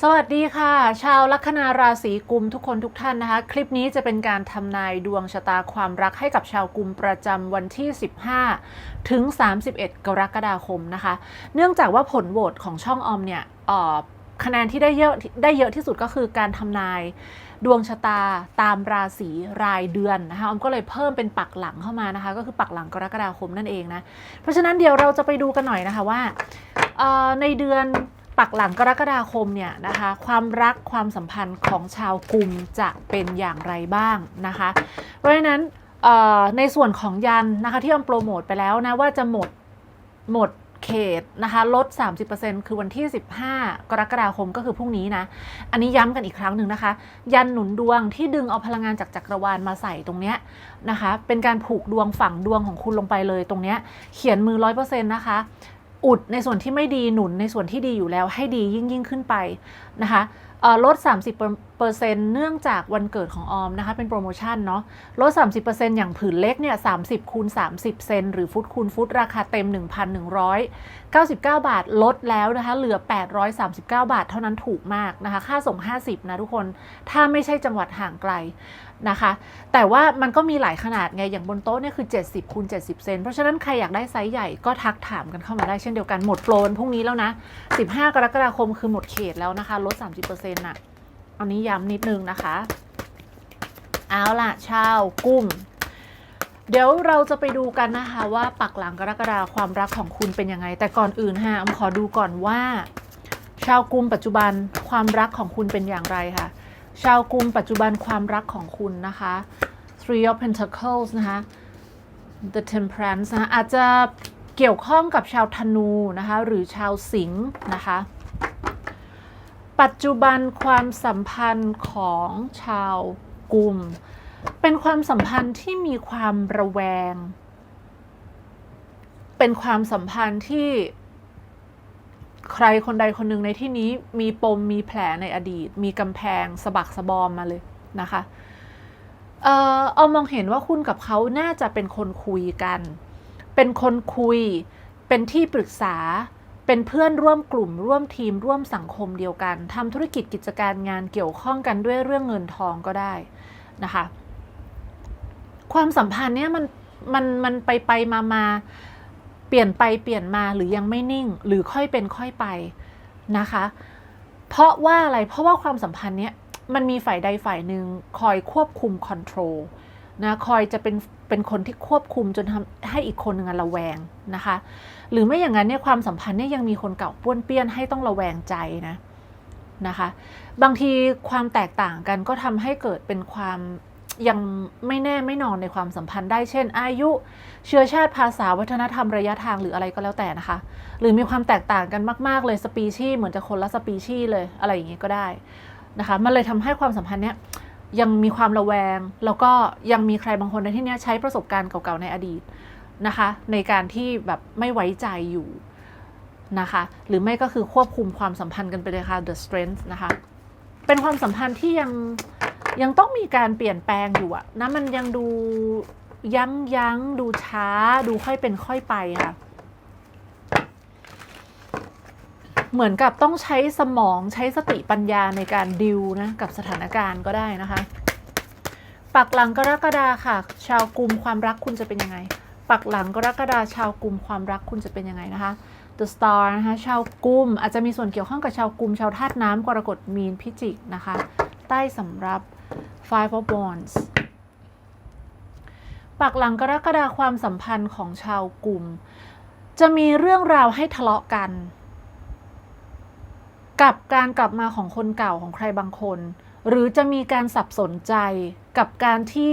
สวัสดีค่ะ ชาวลัคนาราศีกุมทุกคนทุกท่านนะคะ คลิปนี้จะเป็นการทำนายดวงชะตาความรักให้กับชาวกุมประจำวันที่ 15 ถึง 31 กรกฎาคมนะคะ เนื่องจากว่าผลโหวตของช่องออมเนี่ยออคะแนนที่ได้เยอะได้เยอะที่สุดก็คือการทำนายดวงชะตาตามราศีรายเดือนนะคะออมก็เลยเพิ่มเป็นปักหลังเข้ามานะคะ ก็คือปักหลังกรกฎาคมนั่นเองนะเพราะฉะนั้นเดี๋ยวเราจะไปดูกันหน่อยนะคะว่าในเดือน ปักหลังกรกฎาคมเนี่ยนะคะความรักความสัมพันธ์ของชาวกลุ่มจะเป็นอย่างไรบ้างนะคะ เพราะฉะนั้นในส่วนของยันนะคะที่ออมโปรโมทไปแล้วนะว่าจะหมดหมดเขตนะคะลด 30%คือวันที่ 15 กรกฎาคมก็คือพรุ่งนี้นะ อันนี้ย้ำกันอีกครั้งหนึ่งนะคะ ยันหนุนดวงที่ดึงเอาพลังงานจากจักรวาลมาใส่ตรงเนี้ยนะคะ เป็นการผูกดวงฝังดวงของคุณลงไปเลยตรงเนี้ยเขียนมือ 100%นะคะ อุดในส่วนที่ไม่ดีหนุนในส่วนที่ดีอยู่แล้วให้ดียิ่งยิ่งขึ้นไปนะคะเอ่อลด 30%เนื่องจากวันเกิดของออมนะคะเป็นโปรโมชั่นเนาะลด 30%อย่างผืนเล็กเนี่ย30คูณ30 เซนหรือฟุตคูณฟุตราคาเต็ม 1,199 บาทลดแล้วนะคะเหลือ 839 บาทเท่านั้นถูกมากนะคะ ค่าส่ง 50 นะทุกคน ถ้าไม่ใช่จังหวัดห่างไกล นะคะ แต่ว่ามันก็มีหลายขนาดไง อย่างบนโต๊ะเนี่ยคือ 70คูณ70 เซน เพราะฉะนั้นใครอยากได้ไซส์ใหญ่ก็ทักถามกันเข้ามาได้เช่นเดียวกัน หมดโปรวันพรุ่งนี้แล้วนะ 15 กรกฎาคมคือหมดเขตแล้วนะคะ ลด 30%น่ะอันนี้ย้ำนิดนึงนะคะ เอาล่ะชาวกุ้มเดี๋ยวเราจะไปดูกันนะคะว่าปักหลังกรกฎาความรักของคุณเป็นยังไง แต่ก่อนอื่นฮะอมขอดูก่อนว่า ชาวกุมปัจจุบันความรักของคุณเป็นอย่างไรค่ะ ชาวกุมปัจจุบันความรักของคุณนะคะ Three of Pentacles นะคะ The Temperance นะคะอาจจะเกี่ยวข้องกับชาวธนูนะคะหรือชาวสิงห์นะคะ ปัจจุบันความสัมพันธ์ของชาวกลุ่ม เป็นความสัมพันธ์ที่มีความระแวง เป็นความสัมพันธ์ที่ ใครคนใดคนหนึ่งในที่นี้มีปมมีแผลในอดีต มีกำแพงสะบักสะบอมมาเลยนะคะเอ่อเอามองเห็นว่าคุณกับเขาน่าจะเป็นคนคุยกัน เป็นคนคุย เป็นที่ปรึกษา เป็นเพื่อนร่วมกลุ่ม ร่วมทีมร่วมสังคมเดียวกันทำธุรกิจกิจการงานเกี่ยวข้องกันด้วยเรื่องเงินทองก็ได้นะคะ ความสัมพันธ์เนี้ยมันมันมันไปไปมามา ปลี่ยนไปเปลี่ยนมาหรือยังไม่นิ่ง หรือค่อยเป็นค่อยไปนะคะ เพราะว่าอะไรเพราะว่าความสัมพันธ์เนี้ยมันมีฝ่ายใดฝ่ายหนึ่งคอยควบคุมคอนโทรลนะคอยจะเป็นเป็นคนที่ควบคุมจนทำให้อีกคนหนึ่งระแวงนะคะ หรือไม่อย่างนั้นเนี่ยความสัมพันธ์เนี่ยยังมีคนเก่าป้วนเปี้ยนให้ต้องระแวงใจนะนะคะ บางทีความแตกต่างกันก็ทำให้เกิดเป็นความ ยังไม่แน่ไม่นอนในความสัมพันธ์ได้เช่น อายุ เชื้อชาติภาษาวัฒนธรรมระยะทางหรืออะไรก็แล้วแต่นะคะ หรือมีความแตกต่างกันมาก ๆ เลยสปีชีเหมือนจะคนละสปีชีเลยอะไรอย่างนี้ก็ได้นะคะมันเลยทำให้ความสัมพันธ์เนี้ยยังมีความระแวง แล้วก็ยังมีใครบางคนในที่เนี้ยใช้ประสบการณ์เก่าๆในอดีตนะคะ ในการที่แบบไม่ไว้ใจอยู่นะคะ หรือไม่ก็คือควบคุมความสัมพันธ์กันไปเลยค่ะ the strength นะคะ เป็นความสัมพันธ์ที่ยัง ยังต้องมีการเปลี่ยนแปลงอยู่อะนะมันยังดูยั้งยั้งดูช้าดูค่อยเป็นค่อยไปค่ะ เหมือนกับต้องใช้สมองใช้สติปัญญาในการดิวนะกับสถานการณ์ก็ได้นะคะ ปักหลังกรกฎาค่ะ ชาวกลุ่มความรักคุณจะเป็นยังไง ปักหลังกรกฎาชาวกลุ่มความรักคุณจะเป็นยังไงนะคะ The Star นะคะชาวกลุ่มอาจจะมีส่วนเกี่ยวข้องกับชาวกลุ่มชาวธาตุน้ำกรกฎมีนพิจิกนะคะ ใต้สำรับ Five of Wands ปักหลังกรกฎาความสัมพันธ์ของชาวกลุ่ม จะมีเรื่องราวให้ทะเลาะกัน กับการกลับมาของคนเก่าของใครบางคน หรือจะมีการสับสนใจกับการที่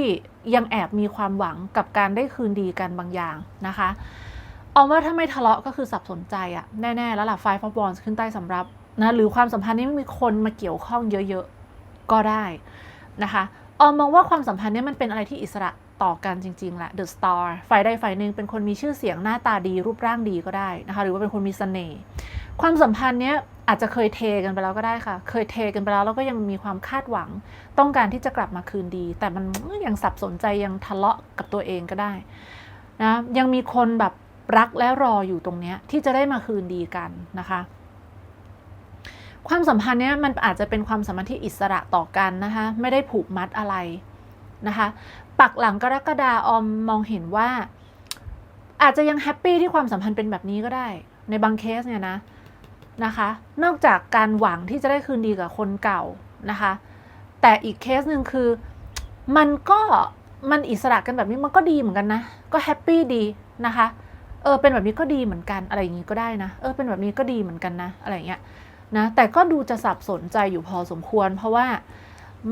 ยังแอบมีความหวังกับการได้คืนดีกันบางอย่างนะคะเอาว่าถ้าไม่ทะเลาะก็คือสับสนใจอะแน่ ๆ แล้วล่ะ Five of Wands ขึ้นใต้สำรับนะหรือความสัมพันธ์นี้มีคนมาเกี่ยวข้องเยอะ ๆ ก็ได้ นะคะออมมองว่าความสัมพันธ์นี้มันเป็นอะไรที่อิสระต่อกันจริงๆแหละ The Star ฝ่ายใดฝ่ายหนึ่งเป็นคนมีชื่อเสียงหน้าตาดีรูปร่างดีก็ได้นะคะหรือว่าเป็นคนมีเสน่ห์ความสัมพันธ์เนี้ยอาจจะเคยเทกันไปแล้วก็ได้ค่ะ เคยเทกันไปแล้วแล้วก็ยังมีความคาดหวัง ต้องการที่จะกลับมาคืนดี แต่มันยังสับสนใจยังทะเลาะกับตัวเองก็ได้นะยังมีคนแบบรักและรออยู่ตรงเนี้ยที่จะได้มาคืนดีกันนะคะ ความสัมพันธ์เนี้ยมันอาจจะเป็นความสัมพันธ์ที่อิสระต่อกันนะคะไม่ได้ผูกมัดอะไรนะคะปักหลังกรกฎาออมมองเห็นว่า อาจจะยังแฮปปี้ที่ความสัมพันธ์เป็นแบบนี้ก็ได้ ในบางเคสเนี่ยนะนะคะ นอกจากการหวังที่จะได้คืนดีกับคนเก่านะคะ แต่อีกเคสหนึ่งคือมันก็มันอิสระกันแบบนี้มันก็ดีเหมือนกันนะ ก็แฮปปี้ดีนะคะ เออเป็นแบบนี้ก็ดีเหมือนกันอะไรอย่างนี้ก็ได้นะ เออเป็นแบบนี้ก็ดีเหมือนกันนะอะไรอย่างเงี้ย นะแต่ก็ดูจะสับสนใจอยู่พอสมควร เพราะว่า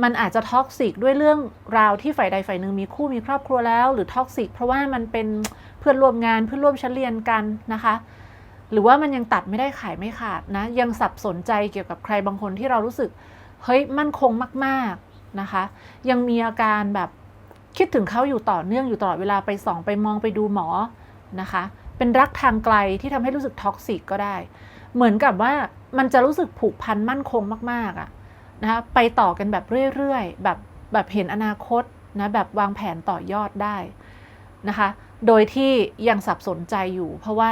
มันอาจจะท็อกซิกด้วยเรื่องราวที่ฝ่ายใดฝ่ายหนึ่งมีคู่มีครอบครัวแล้วหรือท็อกซิกเพราะว่ามันเป็นเพื่อนร่วมงานเพื่อนร่วมชั้นเรียนกันนะคะ หรือว่ามันยังตัดไม่ได้ขายไม่ขาดนะ ยังสับสนใจเกี่ยวกับใครบางคนที่เรารู้สึกเฮ้ยมั่นคงมาก ๆนะคะ ยังมีอาการแบบคิดถึงเขาอยู่ต่อเนื่องอยู่ตลอดเวลาไปส่องไปมองไปดูหมอนะคะ เป็นรักทางไกลที่ทำให้รู้สึกท็อกซิกก็ได้ เหมือนกับว่ามันจะรู้สึกผูกพันมั่นคงมากๆอะนะคะไปต่อกันแบบเรื่อยๆ แบบแบบเห็นอนาคตนะแบบวางแผนต่อยอดได้นะคะ โดยที่ยังสับสนใจอยู่ เพราะว่า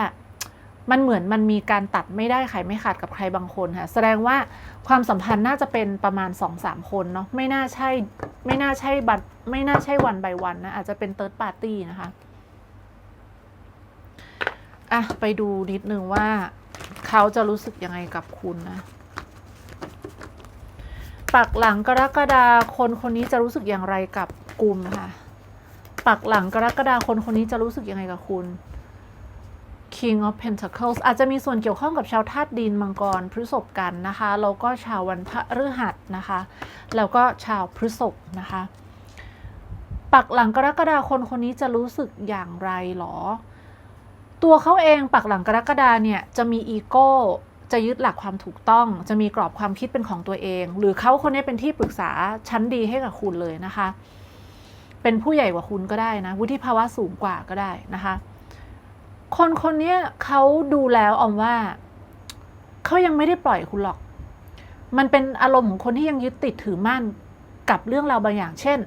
มันเหมือนมันมีการตัดไม่ได้ขายไม่ขาดกับใครบางคนค่ะแสดงว่าความสัมพันธ์น่าจะเป็นประมาณ 2-3 คนเนาะไม่น่าใช่ไม่น่าใช่บัตรไม่น่าใช่วันใบวันนะอาจจะเป็นเติร์ดปาร์ตี้นะคะอะไปดูนิดนึงว่า เขาจะรู้สึกยังไงกับคุณนะ ปักหลังกรกฎาคนคนนี้จะรู้สึกอย่างไรกับกลุ่มค่ะ ปักหลังกรกฎาคนคนนี้จะรู้สึกยังไงกับคุณ King of Pentacles อาจจะมีส่วนเกี่ยวข้องกับชาวธาตุดินมังกรพฤษภกันนะคะ แล้วก็ชาววันพฤหัสนะคะ แล้วก็ชาวพฤษภนะคะ ปักหลังกรกฎาคนคนนี้จะรู้สึกอย่างไรหรอ ตัวเขาเองปักหลังกรกฎาเนี่ยจะมีอีโก้จะยึดหลักความถูกต้อง จะมีกรอบความคิดเป็นของตัวเอง หรือเขาคนนี้เป็นที่ปรึกษาชั้นดีให้กับคุณเลยนะคะ เป็นผู้ใหญ่กว่าคุณก็ได้นะ วุฒิภาวะสูงกว่าก็ได้นะคะ คนคนนี้เขาดูแล้วออมว่าเขายังไม่ได้ปล่อยคุณหรอก มันเป็นอารมณ์ของคนที่ยังยึดติดถือมั่นกับเรื่องราวบางอย่าง เช่น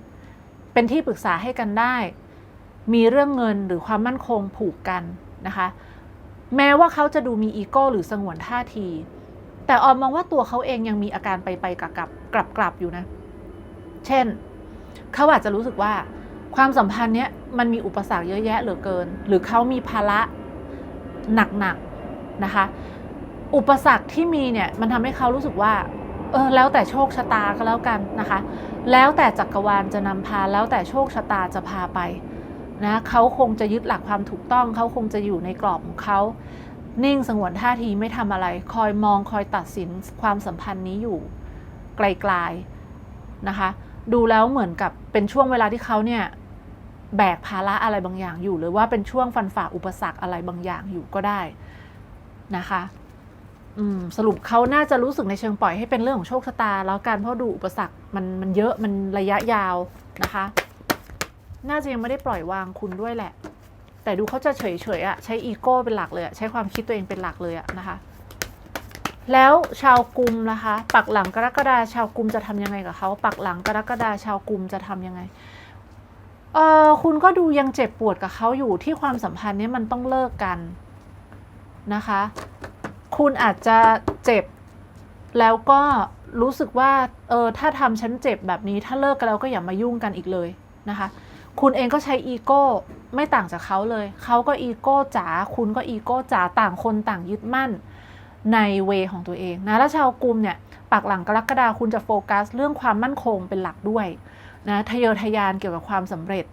เป็นที่ปรึกษาให้กันได้ มีเรื่องเงินหรือความมั่นคงผูกกัน นะคะ แม้ว่าเขาจะดูมีอีโก้หรือสงวนท่าที แต่ออมมองว่าตัวเขาเองยังมีอาการไปไปกลับกลับกลับกลับอยู่นะ เช่น เขาอาจจะรู้สึกว่า ความสัมพันธ์เนี้ยมันมีอุปสรรคเยอะแยะเหลือเกิน หรือเขามีภาระหนักๆนะคะ อุปสรรคที่มีเนี่ยมันทำให้เขารู้สึกว่าเออแล้วแต่โชคชะตาก็แล้วกันนะคะ แล้วแต่จักรวาลจะนำพาแล้วแต่โชคชะตาจะพาไป นะเขาคงจะยึดหลักความถูกต้อง เขาคงจะอยู่ในกรอบของเขา นิ่งสงวนท่าทีไม่ทำอะไร คอยมองคอยตัดสินความสัมพันธ์นี้อยู่ไกลๆนะคะ ดูแล้วเหมือนกับเป็นช่วงเวลาที่เขาเนี่ยแบกภาระอะไรบางอย่างอยู่ หรือว่าเป็นช่วงฟันฝ่าอุปสรรคอะไรบางอย่างอยู่ก็ได้นะคะอืมสรุปเขาน่าจะรู้สึกในเชิงปล่อยให้เป็นเรื่องของโชคชะตา แล้วกันเพราะดูอุปสรรคมันมันเยอะมันระยะยาวนะคะ น่าจะยังไม่ได้ปล่อยวางคุณด้วยแหละ แต่ดูเขาจะเฉยๆอะใช้อีโก้เป็นหลักเลยใช้ความคิดตัวเองเป็นหลักเลยอะนะคะ แล้วชาวกลุ่มนะคะ ปักหลังกรกฎาชาวกลุ่มจะทำยังไงกับเขาปักหลังกรกฎาชาวกลุ่มจะทำยังไงเออคุณก็ดูยังเจ็บปวดกับเขาอยู่ที่ความสัมพันธ์นี้มันต้องเลิกกันนะคะ คุณอาจจะเจ็บ แล้วก็รู้สึกว่าเออถ้าทำฉันเจ็บแบบนี้ ถ้าเลิกกันแล้วก็อย่ามายุ่งกันอีกเลยนะคะ คุณเองก็ใช้อีโก้ไม่ต่างจากเขาเลย เขาก็อีโก้จ๋า คุณก็อีโก้จ๋า ต่างคนต่างยึดมั่นในเวของตัวเองนะ แล้วชาวกลุ่มเนี่ยปักหลังกรกฎาคุณจะโฟกัส เรื่องความมั่นคงเป็นหลักด้วยนะทะเยอทะยานเกี่ยวกับความสำเร็จ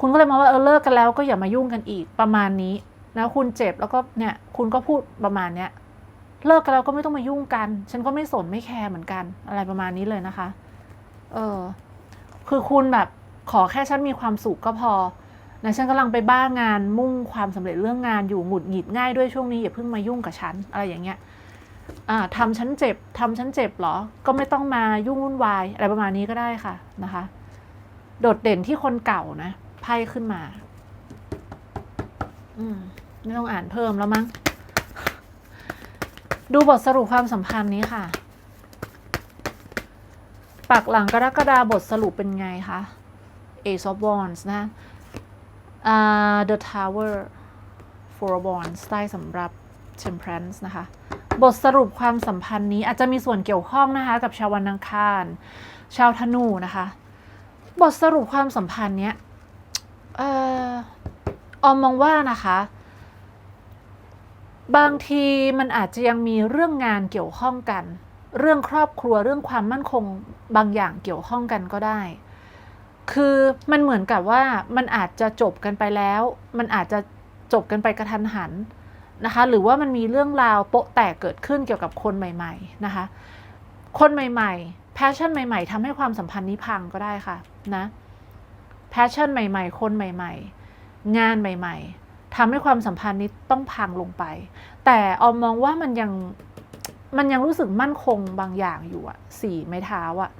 คุณก็เลยมองว่าเออเลิกกันแล้วก็อย่ามายุ่งกันอีกประมาณนี้นะคุณเจ็บแล้วก็เนี่ยคุณก็พูดประมาณเนี้ยเลิกกันแล้วก็ไม่ต้องมายุ่งกัน ฉันก็ไม่สนไม่แคร์เหมือนกัน อะไรประมาณนี้เลยนะคะ เออ คือคุณแบบ ขอแค่ฉันมีความสุขก็พอนะฉันกำลังไปบ้างานมุ่งความสำเร็จเรื่องงานอยู่หงุดหงิดง่ายด้วยช่วงนี้อย่าเพิ่งมายุ่งกับฉันอะไรอย่างเงี้ยอ่าทำฉันเจ็บทำฉันเจ็บเหรอ ก็ไม่ต้องมายุ่งวุ่นวายอะไรประมาณนี้ก็ได้ค่ะนะคะ โดดเด่นที่คนเก่านะไพ่ขึ้นมา อืมไม่ต้องอ่านเพิ่มแล้วมั้ง ดูบทสรุปความสัมพันธ์นี้ค่ะ ปักหลังกรกฎาบทสรุปเป็นไงคะ Ace of Wands นะอ่า The Tower Four of Wands ใต้สำหรับ Temperance นะคะ บทสรุปความสัมพันธ์นี้อาจจะมีส่วนเกี่ยวข้องนะคะ กับชาววันอังคาร ชาวธนูนะคะ บทสรุปความสัมพันธ์เนี้ยเอออมมองว่านะคะ บางทีมันอาจจะยังมีเรื่องงานเกี่ยวข้องกัน เรื่องครอบครัวเรื่องความมั่นคงบางอย่างเกี่ยวข้องกันก็ได้ คือมันเหมือนกับว่ามันอาจจะจบกันไปแล้ว มันอาจจะจบกันไปกระทันหันนะคะ หรือว่ามันมีเรื่องราวโปะแตกเกิดขึ้นเกี่ยวกับคนใหม่ ๆนะคะ คนใหม่ๆแพชชั่นใหม่ ๆทำให้ความสัมพันธ์นี้พังก็ได้ค่ะนะแพชชั่นใหม่ ๆ คนใหม่ ๆ งานใหม่ ๆทำให้ความสัมพันธ์นี้ต้องพังลงไป แต่ออมมองว่ามันยังมันยังรู้สึกมั่นคงบางอย่างอยู่อะสี่ไม้เท้าอะ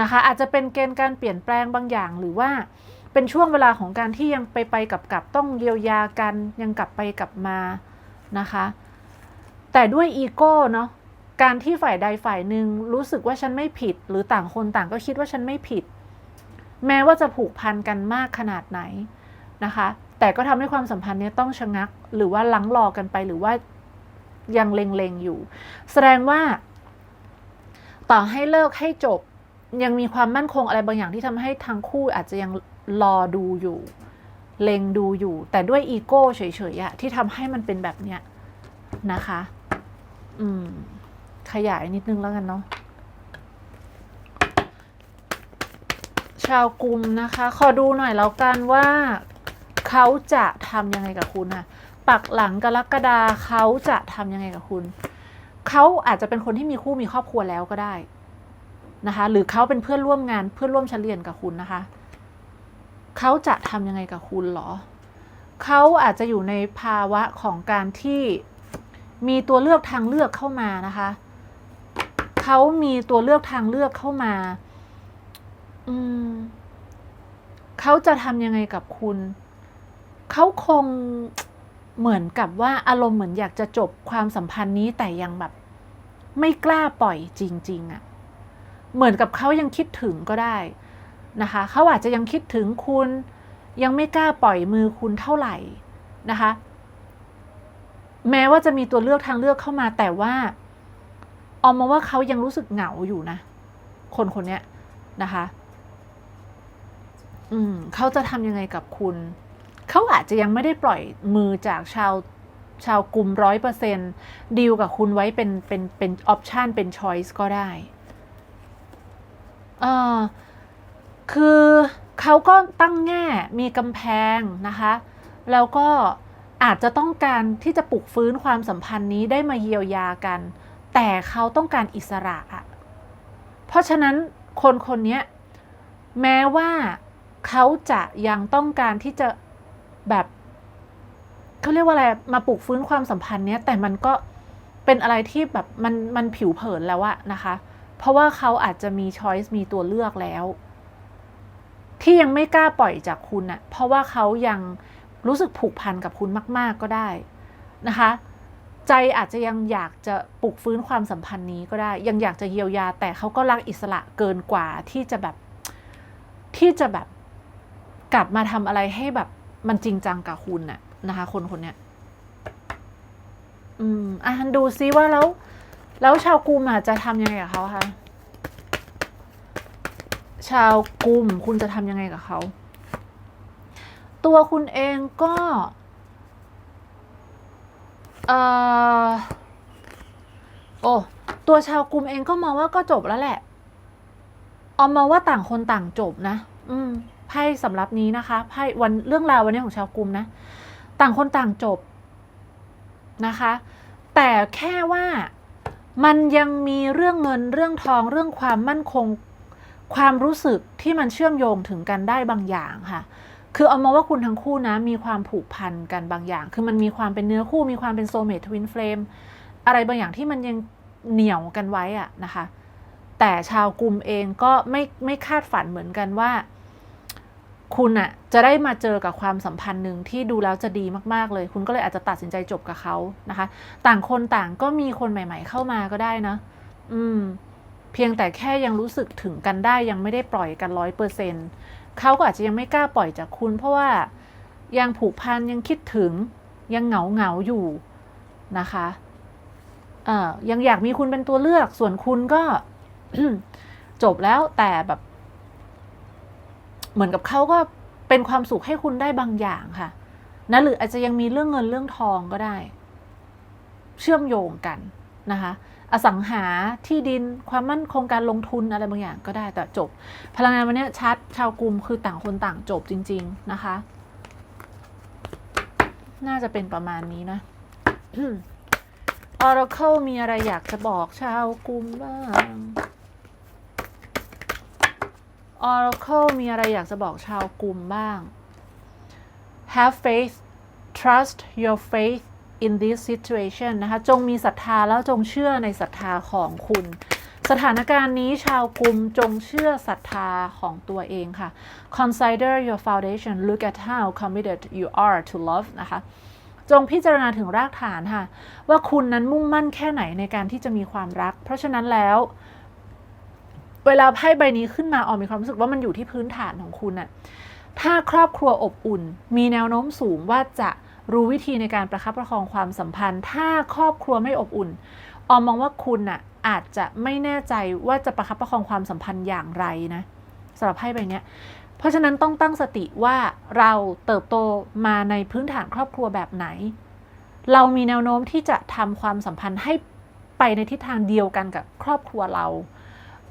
นะคะ อาจจะเป็นเกณฑ์การเปลี่ยนแปลงบางอย่างหรือว่าเป็นช่วงเวลาของการที่ยังไปไปกับกับต้องเยียวยากันยังกลับไปกลับมานะคะ แต่ด้วยอีโก้เนาะการที่ฝ่ายใดฝ่ายหนึ่งรู้สึกว่าฉันไม่ผิด หรือต่างคนต่างก็คิดว่าฉันไม่ผิด แม้ว่าจะผูกพันกันมากขนาดไหนนะคะ แต่ก็ทำให้ความสัมพันธ์นี้ต้องชะงัก หรือว่าลังรอกันไปหรือว่ายังเลงๆอยู่ แสดงว่า ต่อให้เลิกให้จบ ยังมีความมั่นคงอะไรบางอย่างที่ทำให้ทั้งคู่อาจจะยังรอดูอยู่ เล็งดูอยู่ แต่ด้วยอีโก้เฉยๆอะที่ทำให้มันเป็นแบบเนี้ยนะคะ อืม ขยายนิดนึงแล้วกันเนาะชาวกลุ่มนะคะ ขอดูหน่อยแล้วกันว่าเขาจะทำยังไงกับคุณนะปักหลังกรกฎาเขาจะทำยังไงกับคุณ เขาอาจจะเป็นคนที่มีคู่มีครอบครัวแล้วก็ได้ นะคะหรือเขาเป็นเพื่อนร่วมงานเพื่อนร่วมชั้นเรียนกับคุณนะคะเขาจะทำยังไงกับคุณหรอเขาอาจจะอยู่ในภาวะของการที่มีตัวเลือกทางเลือกเข้ามานะคะเขามีตัวเลือกทางเลือกเข้ามาอืมเขาจะทำยังไงกับคุณเขาคงเหมือนกับว่าอารมณ์เหมือนอยากจะจบความสัมพันธ์นี้แต่ยังแบบไม่กล้าปล่อยจริง ๆอะ่ะ เหมือนกับเขายังคิดถึงก็ได้นะคะเขาอาจจะยังคิดถึงคุณยังไม่กล้าปล่อยมือคุณเท่าไหร่นะคะ แม้ว่าจะมีตัวเลือกทางเลือกเข้ามาแต่ว่าออมมองว่าเขายังรู้สึกเหงาอยู่นะ คนคนนี้นะคะ อืมเขาจะทำยังไงกับคุณ เขาอาจจะยังไม่ได้ปล่อยมือจากชาวชาวกลุ่มร้อยเปอร์เซ็นดีลกับคุณไว้เป็นเป็นเป็นออปชันเป็นช้อยส์ก็ได้ เออคือเขาก็ตั้งแง่มีกำแพงนะคะ แล้วก็อาจจะต้องการที่จะปลุกฟื้นความสัมพันธ์นี้ได้มาเยียวยากัน แต่เขาต้องการอิสระอะเพราะฉะนั้นคนคนนี้แม้ว่าเขาจะยังต้องการที่จะแบบเขาเรียกว่าอะไรมาปลุกฟื้นความสัมพันธ์เนี้ยแต่มันก็เป็นอะไรที่แบบมันมันผิวเผินแล้วอะนะคะ เพราะว่าเขาอาจจะมีช้อยส์มีตัวเลือกแล้ว ที่ยังไม่กล้าปล่อยจากคุณอะเพราะว่าเขายังรู้สึกผูกพันกับคุณมาก ๆก็ได้นะคะ ใจอาจจะยังอยากจะปลุกฟื้นความสัมพันธ์นี้ก็ได้ ยังอยากจะเยียวยา แต่เขาก็รักอิสระเกินกว่าที่จะแบบที่จะแบบกลับมาทำอะไรให้แบบมันจริงจังกับคุณน่ะนะคะ คนคนเนี้ย อืมอะดูซิว่าแล้ว แล้วชาวกุมอะจะทำยังไงกับเขาคะชาวกุมคุณจะทำยังไงกับเขา ตัวคุณเองก็เออโอ้ตัวชาวกลุ่มเองก็มองว่าก็จบแล้วแหละออมมองว่าต่างคนต่างจบนะ อืมไพ่สำหรับนี้นะคะไพ่วันเรื่องราววันนี้ของชาวกลุ่มนะ ต่างคนต่างจบนะคะ แต่แค่ว่า มันยังมีเรื่องเงินเรื่องทองเรื่องความมั่นคง ความรู้สึกที่มันเชื่อมโยงถึงกันได้บางอย่างค่ะ คือเอามาว่าคุณทั้งคู่นะมีความผูกพันกันบางอย่าง คือมันมีความเป็นเนื้อคู่มีความเป็นโซเมททวินเฟลมอะไรบางอย่างที่มันยังเหนี่ยวกันไว้อะนะคะ แต่ชาวกลุ่มเองก็ไม่ไม่คาดฝันเหมือนกันว่า คุณอะจะได้มาเจอกับความสัมพันธ์หนึ่งที่ดูแล้วจะดีมากๆเลย คุณก็เลยอาจจะตัดสินใจจบกับเขานะคะ ต่างคนต่างก็มีคนใหม่ ๆ เข้ามาก็ได้นะ อืม เพียงแต่แค่ยังรู้สึกถึงกันได้ยังไม่ได้ปล่อยกันร้อยเปอร์เซ็นต์เขาก็อาจจะยังไม่กล้าปล่อยจากคุณ เพราะว่ายังผูกพันยังคิดถึงยังเหงาเหงาอยู่นะคะเอ่อยังอยากมีคุณเป็นตัวเลือก ส่วนคุณก็จบแล้วแต่แบบ เหมือนกับเขาก็เป็นความสุขให้คุณได้บางอย่างค่ะ นะหรืออาจจะยังมีเรื่องเงินเรื่องทองก็ได้ เชื่อมโยงกันนะคะ อสังหาที่ดินความมั่นคงการลงทุนอะไรบางอย่างก็ได้แต่จบ พลังงานวันนี้ชัดชาวกลุ่มคือต่างคนต่างจบจริง ๆนะคะ น่าจะเป็นประมาณนี้นะ Oracle มีอะไรอยากจะบอกชาวกลุ่มบ้าง Oracle มีอะไรอยากจะบอกชาวกลุ่มบ้าง Have faith trust your faith in this situation นะคะ จงมีศรัทธาแล้วจงเชื่อในศรัทธาของคุณ สถานการณ์นี้ชาวกลุ่มจงเชื่อศรัทธาของตัวเองค่ะ Consider your foundation look at how committed you are to love นะคะจงพิจารณาถึงรากฐานค่ะ ว่าคุณนั้นมุ่งมั่นแค่ไหนในการที่จะมีความรัก เพราะฉะนั้นแล้ว เวลาไพ่ใบนี้ขึ้นมาออมมีความรู้สึกว่ามันอยู่ที่พื้นฐานของคุณน่ะถ้าครอบครัวอบอุ่น มีแนวโน้มสูงว่าจะรู้วิธีในการประคับประคองความสัมพันธ์ ถ้าครอบครัวไม่อบอุ่น ออมมองว่าคุณน่ะอาจจะไม่แน่ใจว่าจะประคับประคองความสัมพันธ์อย่างไรนะสำหรับไพ่ใบนี้เพราะฉะนั้นต้องตั้งสติว่าเราเติบโตมาในพื้นฐานครอบครัวแบบไหน เรามีแนวโน้มที่จะทำความสัมพันธ์ให้ไปในทิศทางเดียวกันกับครอบครัวเรา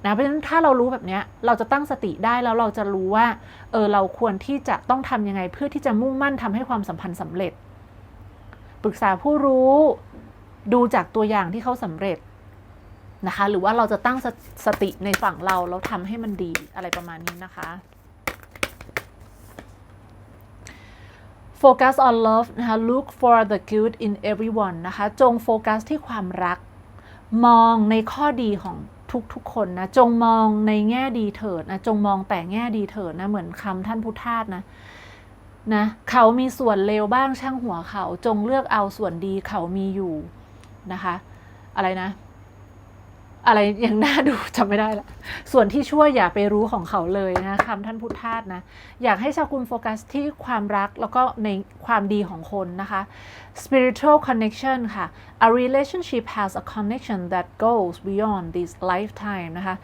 นะเพราะฉะนั้นถ้าเรารู้แบบนี้เราจะตั้งสติได้แล้วเราจะรู้ว่าเออเราควรที่จะต้องทำยังไงเพื่อที่จะมุ่งมั่นทำให้ความสัมพันธ์สำเร็จ ปรึกษาผู้รู้ดูจากตัวอย่างที่เขาสำเร็จนะคะ หรือว่าเราจะตั้งสสติในฝั่งเราแล้วทำให้มันดีอะไรประมาณนี้นะคะ Focus on love นะคะ look for the good in everyone นะคะ จงโฟกัสที่ความรัก มองในข้อดีของ ทุกๆคนนะจงมองในแง่ดีเถิดนะจงมองแต่แง่ดีเถิดนะเหมือนคำท่านพุทธาสนะนะเขามีส่วนเลวบ้างช่างหัวเขา จงเลือกเอาส่วนดีเขามีอยู่นะคะ อะไรนะ อะไรยังน่าดูจำไม่ได้ละส่วนที่ชั่วอย่าไปรู้ของเขาเลยนะคำท่านพุทธาสนะ อยากให้ชาวกลุ่มโฟกัสที่ความรักแล้วก็ในความดีของคนนะคะ spiritual connection ค่ะ a relationship has a connection that goes beyond this lifetime นะคะ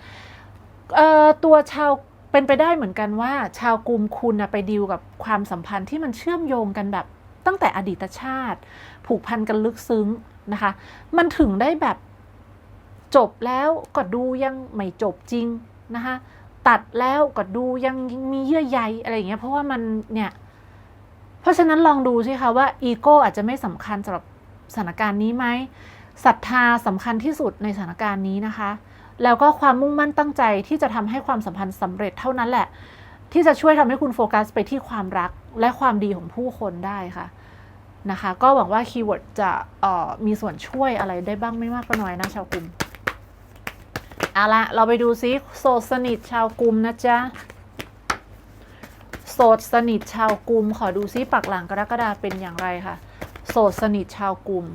ตัวชาวเป็นไปได้เหมือนกันว่า ชาวกลุ่มคุณนะไปดีลกับความสัมพันธ์ที่มันเชื่อมโยงกันแบบตั้งแต่อดีตชาติ ผูกพันกันลึกซึ้งนะคะ มันถึงได้แบบ จบแล้วก็ดูยังไม่จบจริงนะคะตัดแล้วก็ดูยังมีเยื่อใยอะไรอย่างเงี้ยเพราะว่ามันเนี่ยเพราะฉะนั้นลองดูสิคะว่าอีโก้อาจจะไม่สำคัญสำหรับสถานการณ์นี้ไหมศรัทธาสำคัญที่สุดในสถานการณ์นี้นะคะ แล้วก็ความมุ่งมั่นตั้งใจที่จะทำให้ความสัมพันธ์สำเร็จเท่านั้นแหละ ที่จะช่วยทำให้คุณโฟกัสไปที่ความรักและความดีของผู้คนได้ค่ะนะคะ ก็หวังว่าคีย์เวิร์ดจะออมีส่วนช่วยอะไรได้บ้างไม่มากก็น้อยนะชาวกลุ่ม เอาละเราไปดูซิโสดสนิทชาวกลุ่มนะจ๊ะโสดสนิทชาวกลุ่มขอดูซิปักหลังกรกฎาเป็นอย่างไรค่ะโสดสนิทชาวกลุ่ม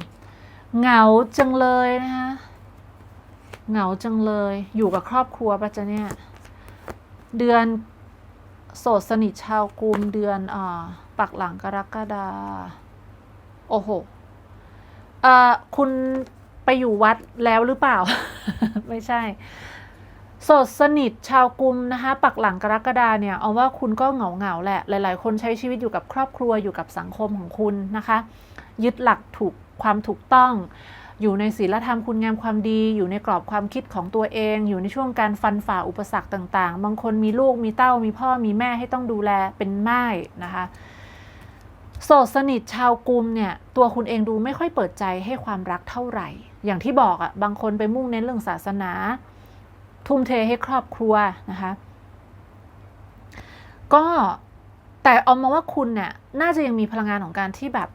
เหงาจังเลยนะคะเหงาจังเลยอยู่กับครอบครัวปะจ๊ะเนี่ย เดือนโสดสนิทชาวกลุ่มเดือนอ่าปักหลังกรกฎาโอ้โหเอ่อคุณ ไปอยู่วัดแล้วหรือเปล่า ไม่ใช่ โสดสนิทชาวกุมนะคะ ปักหลังกรกฎาเนี่ยเอาว่าคุณก็เหงาเหงาแหละ หลาย ๆ คนใช้ชีวิตอยู่กับครอบครัวอยู่กับสังคมของคุณนะคะ ยึดหลักถูกความถูกต้องอยู่ในศีลธรรมคุณงามความดี อยู่ในกรอบความคิดของตัวเอง อยู่ในช่วงการฟันฝ่าอุปสรรคต่าง ๆ บางคนมีลูกมีเต้ามีพ่อมีแม่ให้ต้องดูแลเป็นม่ายนะคะ โสดสนิทชาวกุมเนี่ยตัวคุณเองดูไม่ค่อยเปิดใจให้ความรักเท่าไหร่ อย่างที่บอกอะ่ะบางคนไปมุ่งเน้นเรื่องศาสนา ทุ่มเทให้ครอบครัวนะคะ ก็แต่ออมมองว่าคุณเนี่ยน่าจะยังมีพลังงานของการที่แบบ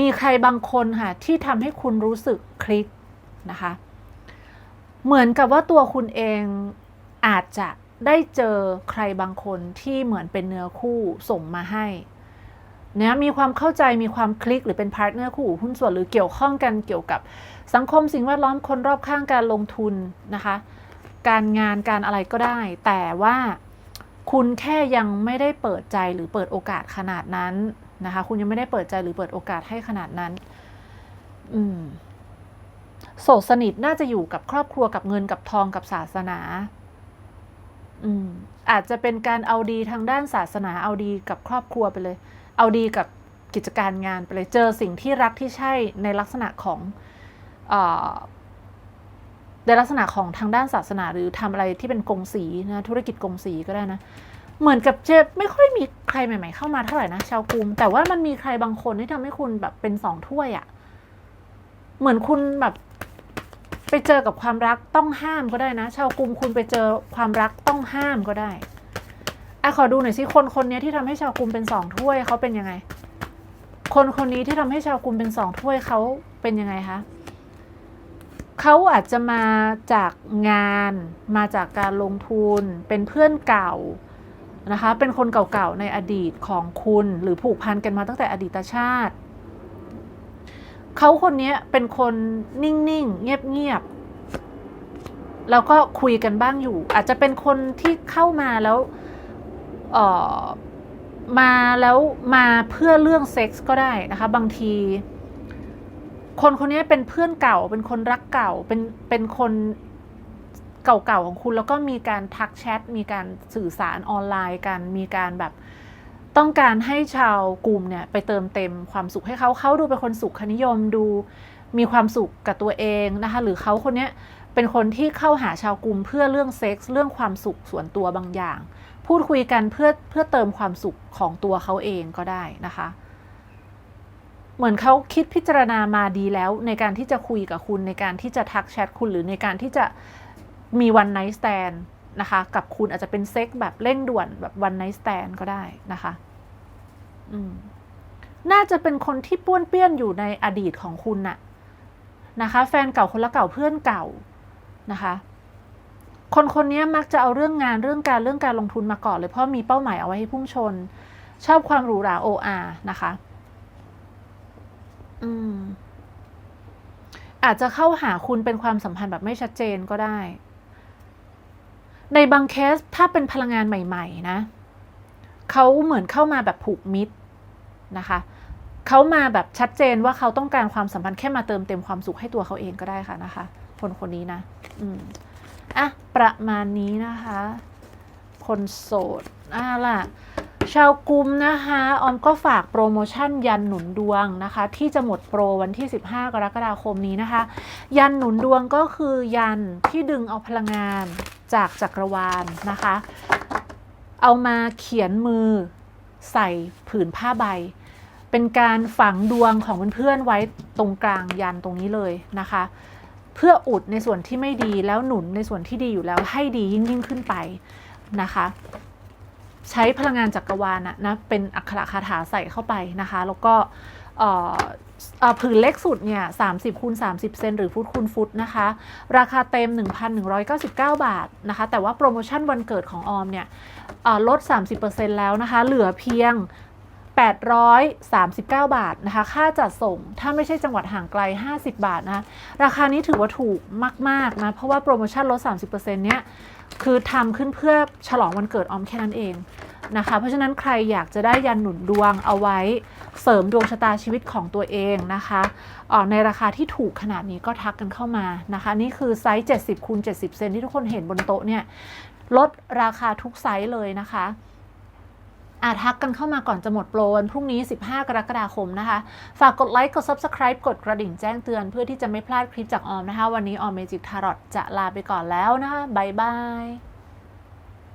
มีใครบางคนค่ะที่ทำให้คุณรู้สึกคลิกนะคะ เหมือนกับว่าตัวคุณเองอาจจะได้เจอใครบางคนที่เหมือนเป็นเนื้อคู่ส่งมาให้ นี่ยมีความเข้าใจมีความคลิกหรือเป็นพาร์ทเนอร์คู่หูหุ้นส่วนหรือเกี่ยวข้องกันเกี่ยวกับสังคมสิ่งแวดล้อมคนรอบข้างการลงทุนนะคะ การงานการอะไรก็ได้ แต่ว่าคุณแค่ยังไม่ได้เปิดใจหรือเปิดโอกาสขนาดนั้นนะคะ คุณยังไม่ได้เปิดใจหรือเปิดโอกาสให้ขนาดนั้น อืมโสดสนิทน่าจะอยู่กับครอบครัวกับเงินกับทองกับศาสนา อืมอาจจะเป็นการเอาดีทางด้านศาสนาเอาดีกับครอบครัวไปเลย เอาดีกับกิจการงานไปเลยเจอสิ่งที่รักที่ใช่ในลักษณะของอในลักษณะของทางด้านศาสนาหรือทำอะไรที่เป็นกงสีนะธุรกิจกงสีก็ได้นะ เหมือนกับเจไม่ค่อยมีใครใหม่ ๆ เข้ามาเท่าไหร่นะชาวกรุมแต่ว่ามันมีใครบางคนที่ทำให้คุณแบบเป็นสองถ้วยอะ่ะเหมือนคุณแบบไปเจอกับความรักต้องห้ามก็ได้นะ ชาวกรุมคุณไปเจอความรักต้องห้ามก็ได้ อะขอดูหน่อยสิคนคนนี้ที่ทำให้ชาวกรุมเป็นสองถ้วยเขาเป็นยังไง คนคนนี้ที่ทำให้ชาวกรุมเป็นสองถ้วยเขาเป็นยังไงคะเขาอาจจะมาจากงานมาจากการลงทุนเป็นเพื่อนเก่านะคะเป็นคนเก่าๆในอดีตของคุณหรือผูกพันกันมาตั้งแต่อดีตชาติ เขาคนนี้เป็นคนนิ่งๆ เงียบๆ แล้วก็คุยกันบ้างอยู่ อาจจะเป็นคนที่เข้ามาแล้ว เอ่อมาแล้วมาเพื่อเรื่องเซ็กส์ก็ได้นะคะ บางที คนคนนี้เป็นเพื่อนเก่า เป็นคนรักเก่า เป็นเป็นคนเก่าๆของคุณ แล้วก็มีการทักแชทมีการสื่อสารออนไลน์กันมีการแบบต้องการให้ชาวกลุ่มเนี่ยไปเติมเต็มความสุขให้เขาเขาดูเป็นคนสุขนิยมดูมีความสุขกับตัวเองนะคะ หรือเขาคนนี้เป็นคนที่เข้าหาชาวกลุ่มเพื่อเรื่องเซ็กส์เรื่องความสุขส่วนตัวบางอย่าง พูดคุยกันเพื่อเพื่อเติมความสุขของตัวเขาเองก็ได้นะคะ เหมือนเขาคิดพิจารณามาดีแล้วในการที่จะคุยกับคุณในการที่จะทักแชทคุณหรือในการที่จะมีวันไนท์สแตนนะคะกับคุณอาจจะเป็นเซ็กแบบเร่งด่วนแบบวันไนท์สแตนก็ได้นะคะอืมน่าจะเป็นคนที่ป้วนเปี้ยนอยู่ในอดีตของคุณน่ะนะคะ แฟนเก่าคนละเก่าเพื่อนเก่านะคะ คนคนนี้มักจะเอาเรื่องงานเรื่องการเรื่องการลงทุนมาก่อนเลยเพราะมีเป้าหมายเอาไว้ให้พุ่งชน ชอบความหรูหราโออานะคะ อืม อาจจะเข้าหาคุณเป็นความสัมพันธ์แบบไม่ชัดเจนก็ได้ ในบางเคสถ้าเป็นพลังงานใหม่ ๆ นะเขาเหมือนเข้ามาแบบผูกมิตรนะคะเขามาแบบชัดเจนว่าเขาต้องการความสัมพันธ์แค่มาเติมเต็มความสุขให้ตัวเขาเองก็ได้ค่ะนะคะ คนคนนี้นะ อืม อะ ประมาณนี้นะคะ คนโสดอะล่ะ ชาวกุมนะคะ ออมก็ฝากโปรโมชั่นยันหนุนดวงนะคะ ที่จะหมดโปรวันที่ 15 กรกฎาคมนี้นะคะ ยันหนุนดวงก็คือยันที่ดึงเอาพลังงานจากจักรวาลนะคะ เอามาเขียนมือใส่ผืนผ้าใบ เป็นการฝังดวงของเพื่อนๆไว้ตรงกลางยันตรงนี้เลยนะคะ เพื่ออุดในส่วนที่ไม่ดีแล้วหนุนในส่วนที่ดีอยู่แล้วให้ดียิ่งยิ่งขึ้นไปนะคะใช้พลังงานจักรวาลนะนะเป็นอักขระคาถาใส่เข้าไปนะคะ แล้วก็ผืนเล็กสุดเนี่ย30คูณ30 เซนหรือฟุตคูณฟุตนะคะ ราคาเต็ม 1,199 บาทนะคะ แต่ว่าโปรโมชั่นวันเกิดของออมเนี่ยเอ่อลด 30%แล้วนะคะ เหลือเพียง 839 บาทนะคะ ค่าจัดส่ง ถ้าไม่ใช่จังหวัดห่างไกล 50 บาทนะคะราคานี้ถือว่าถูกมาก ๆ นะ เพราะว่าโปรโมชั่นลด 30%เนี้ย คือทำขึ้นเพื่อฉลองวันเกิดออมแค่นั้นเองนะคะ เพราะฉะนั้นใครอยากจะได้ยันหนุนดวงเอาไว้เสริมดวงชะตาชีวิตของตัวเองนะคะออในราคาที่ถูกขนาดนี้ก็ทักกันเข้ามานะคะ นี่คือไซส์ 70คูณ70 เซนที่ทุกคนเห็นบนโต๊ะเนี่ย ลดราคาทุกไซส์เลยนะคะ อาทักกันเข้ามาก่อนจะหมดโปรวันพรุ่งนี้ 15 กรกฎาคมนะคะ ฝากกดไลค์ กด Subscribe กดกระดิ่งแจ้งเตือนเพื่อที่จะไม่พลาดคลิปจากออมนะคะ วันนี้ออมเมจิกทารอตจะลาไปก่อนแล้วนะคะ บ๊ายบาย